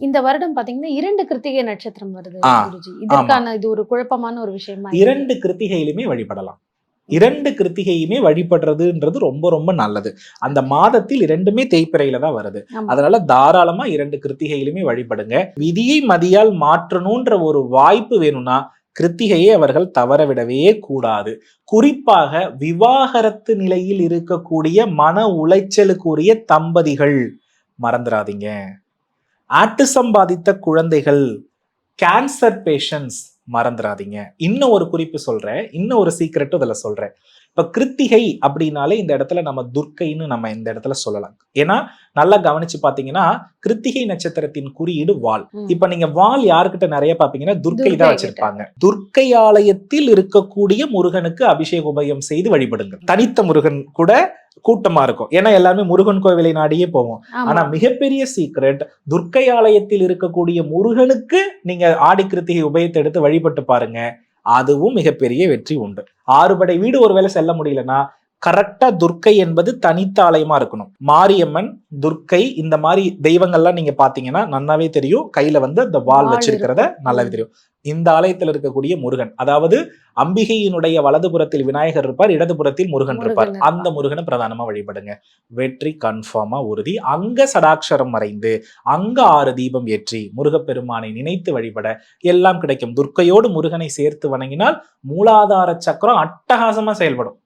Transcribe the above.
இந்த வருடம் பாத்தீங்கன்னா இரண்டு கிருத்திகை நட்சத்திரம் வருது குருஜி. இதற்கான இது ஒரு குழப்பமான ஒரு விஷயமா. இரண்டு கிருத்திகையிலுமே வழிபடலாம். இரண்டு கிருத்திகையுமே வழிபடுறதுன்றது ரொம்ப ரொம்ப நல்லது. அந்த மாதத்தில் இரண்டுமே தேய்பிறையில தான் வருது. அதனால தாராளமா இரண்டு கிருத்திகையிலுமே வழிபடுங்க. விதியை மதியால் மாற்றணுன்ற ஒரு வாய்ப்பு வேணும்னா கிருத்திகையை அவர்கள் தவறவிடவே கூடாது. குறிப்பாக விவாகரத்து நிலையில் இருக்கக்கூடிய மன உளைச்சலுக்குரிய தம்பதிகள் மறந்துடாதீங்க ஆட்டிசம் பாதித்த குழந்தைகள் கேன்சர் பேஷண்ட்ஸ் மறந்துடாதீங்க இன்னும் ஒரு குறிப்பு சொல்றேன். இன்னும் ஒரு சீக்ரெட்டும் இதுல சொல்றேன். இப்ப கிருத்திகை அப்படின்னாலே இந்த இடத்துல நம்ம துர்க்கைன்னு நம்ம இந்த இடத்துல சொல்லலாம். ஏன்னா நல்லா கவனிச்சு பாத்தீங்கன்னா கிருத்திகை நட்சத்திரத்தின் குறியீடு வால். இப்ப நீங்க வால் யாருக்கிட்ட நிறைய பாப்பீங்கன்னா துர்க்கை தான். வச்சிருப்பாங்க. துர்க்கை ஆலயத்தில் இருக்கக்கூடிய முருகனுக்கு அபிஷேக உபயம் செய்து வழிபடுங்க தனித்த முருகன் கூட கூட்டமா இருக்கும். ஏன்னா எல்லாருமே முருகன் கோவிலை நாடியே போவோம். ஆனா மிகப்பெரிய சீக்ரெட் துர்க்கை ஆலயத்தில் இருக்கக்கூடிய முருகனுக்கு நீங்க ஆடி கிருத்திகை உபயத்தை எடுத்து வழிபட்டு பாருங்க. அதுவும் மிகப்பெரிய வெற்றி உண்டு. ஆறுபடை வீடு ஒருவேளை செல்ல முடியலன்னா கரெக்டா துர்க்கை என்பது தனித்த ஆலயமா இருக்கணும். மாரியம்மன் துர்க்கை இந்த மாதிரி தெய்வங்கள்லாம் நீங்க பாத்தீங்கன்னா நல்லாவே தெரியும். கையில வந்து அந்த வால் வச்சிருக்கிறத. நல்லாவே. தெரியும். இந்த ஆலயத்தில் இருக்கக்கூடிய முருகன் அதாவது அம்பிகையினுடைய வலதுபுறத்தில் விநாயகர் இருப்பார் இடதுபுறத்தில் முருகன் இருப்பார். அந்த முருகனை பிரதானமா வழிபடுங்க. வெற்றி கன்ஃபார்மா உறுதி. அங்க சடாட்சரம் மறைந்து அங்க ஆறு தீபம் ஏற்றி முருகப்பெருமானை நினைத்து வழிபட எல்லாம் கிடைக்கும். துர்க்கையோடு முருகனை சேர்த்து வணங்கினால் மூலாதார சக்கரம் அட்டகாசமா செயல்படும்.